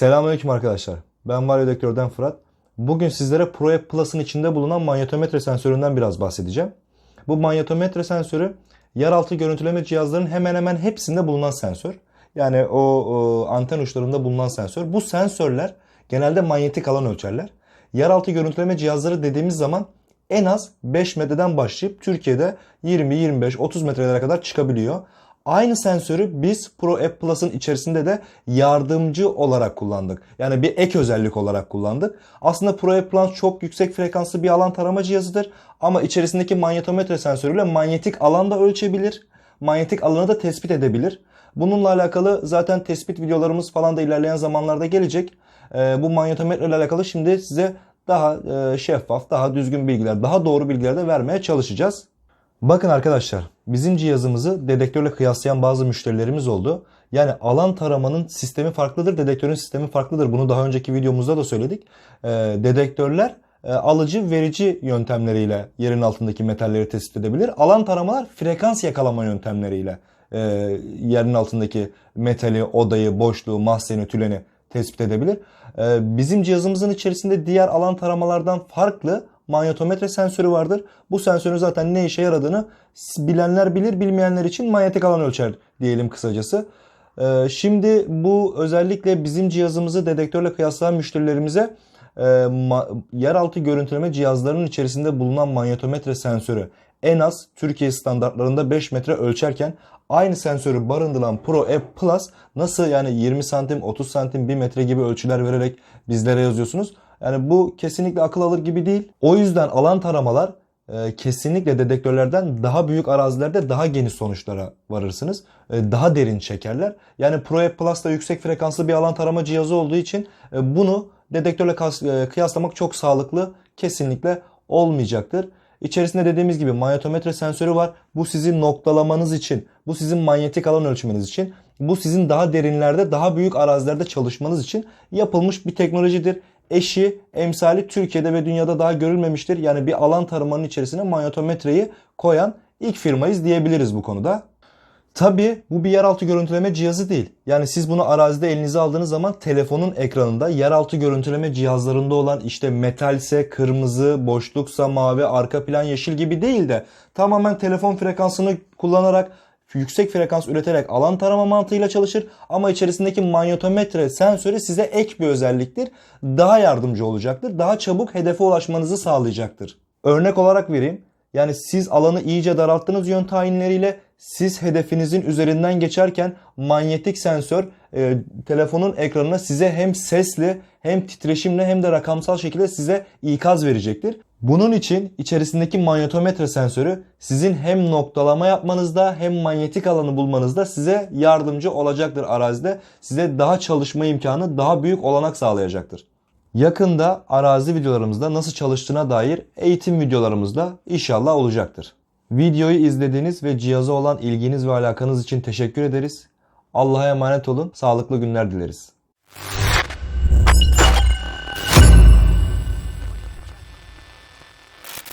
Selamünaleyküm arkadaşlar. Ben Varyo Dedektör'den Fırat. Bugün sizlere ProApp Plus'ın içinde bulunan manyetometre sensöründen biraz bahsedeceğim. Bu manyetometre sensörü yeraltı görüntüleme cihazlarının hemen hemen hepsinde bulunan sensör. Yani o, o anten uçlarında bulunan sensör. Bu sensörler genelde manyetik alan ölçerler. Yeraltı görüntüleme cihazları dediğimiz zaman en az 5 metreden başlayıp Türkiye'de 20, 25, 30 metrelere kadar çıkabiliyor. Aynı sensörü biz Pro App Plus'ın içerisinde de yardımcı olarak kullandık. Yani bir ek özellik olarak kullandık. Aslında Pro App Plus çok yüksek frekanslı bir alan tarama cihazıdır. Ama içerisindeki manyetometre sensörüyle manyetik alan da ölçebilir. Manyetik alanı da tespit edebilir. Bununla alakalı zaten tespit videolarımız falan da ilerleyen zamanlarda gelecek. Ee, bu manyetometre ile alakalı şimdi size daha e, şeffaf, daha düzgün bilgiler, daha doğru bilgiler de vermeye çalışacağız. Bakın arkadaşlar bizim cihazımızı dedektörle kıyaslayan bazı müşterilerimiz oldu. Yani alan taramanın sistemi farklıdır, dedektörün sistemi farklıdır. Bunu daha önceki videomuzda da söyledik. Ee, dedektörler e, alıcı verici yöntemleriyle yerin altındaki metalleri tespit edebilir. Alan taramalar frekans yakalama yöntemleriyle e, yerin altındaki metali, odayı, boşluğu, mahzeni, tüleni tespit edebilir. Ee, bizim cihazımızın içerisinde diğer alan taramalardan farklı manyetometre sensörü vardır. Bu sensörün zaten ne işe yaradığını bilenler bilir, bilmeyenler için manyetik alan ölçer diyelim kısacası. Ee, Şimdi bu özellikle bizim cihazımızı dedektörle kıyaslayan müşterilerimize e, yeraltı görüntüleme cihazlarının içerisinde bulunan manyetometre sensörü en az Türkiye standartlarında 5 metre ölçerken aynı sensörü barındıran Pro App Plus nasıl yani 20 santim, 30 santim, 1 metre gibi ölçüler vererek bizlere yazıyorsunuz. Yani bu kesinlikle akıl alır gibi değil. O yüzden alan taramalar e, kesinlikle dedektörlerden daha büyük arazilerde daha geniş sonuçlara varırsınız. E, daha derin çekerler. Yani Pro App Plus da yüksek frekanslı bir alan tarama cihazı olduğu için e, bunu dedektörle e, kıyaslamak çok sağlıklı kesinlikle olmayacaktır. İçerisinde dediğimiz gibi manyetometre sensörü var. Bu sizin noktalamanız için, bu sizin manyetik alan ölçmeniz için, bu sizin daha derinlerde, daha büyük arazilerde çalışmanız için yapılmış bir teknolojidir. Eşi, emsali Türkiye'de ve dünyada daha görülmemiştir. Yani bir alan taramanın içerisine manyetometreyi koyan ilk firmayız diyebiliriz bu konuda. Tabi bu bir yeraltı görüntüleme cihazı değil. Yani siz bunu arazide elinize aldığınız zaman telefonun ekranında yeraltı görüntüleme cihazlarında olan işte metalse kırmızı, boşluksa mavi, arka plan yeşil gibi değil de tamamen telefon frekansını kullanarak yüksek frekans üreterek alan tarama mantığıyla çalışır ama içerisindeki manyetometre sensörü size ek bir özelliktir. Daha yardımcı olacaktır. Daha çabuk hedefe ulaşmanızı sağlayacaktır. Örnek olarak vereyim. Yani siz alanı iyice daralttığınız yön tayinleriyle siz hedefinizin üzerinden geçerken manyetik sensör e, telefonun ekranına size hem sesli hem titreşimli hem de rakamsal şekilde size ikaz verecektir. Bunun için içerisindeki manyetometre sensörü sizin hem noktalama yapmanızda hem manyetik alanı bulmanızda size yardımcı olacaktır arazide. Size daha çalışma imkanı, daha büyük olanak sağlayacaktır. Yakında arazi videolarımızda nasıl çalıştığına dair eğitim videolarımızda inşallah olacaktır. Videoyu izlediğiniz ve cihaza olan ilginiz ve alakanız için teşekkür ederiz. Allah'a emanet olun. Sağlıklı günler dileriz.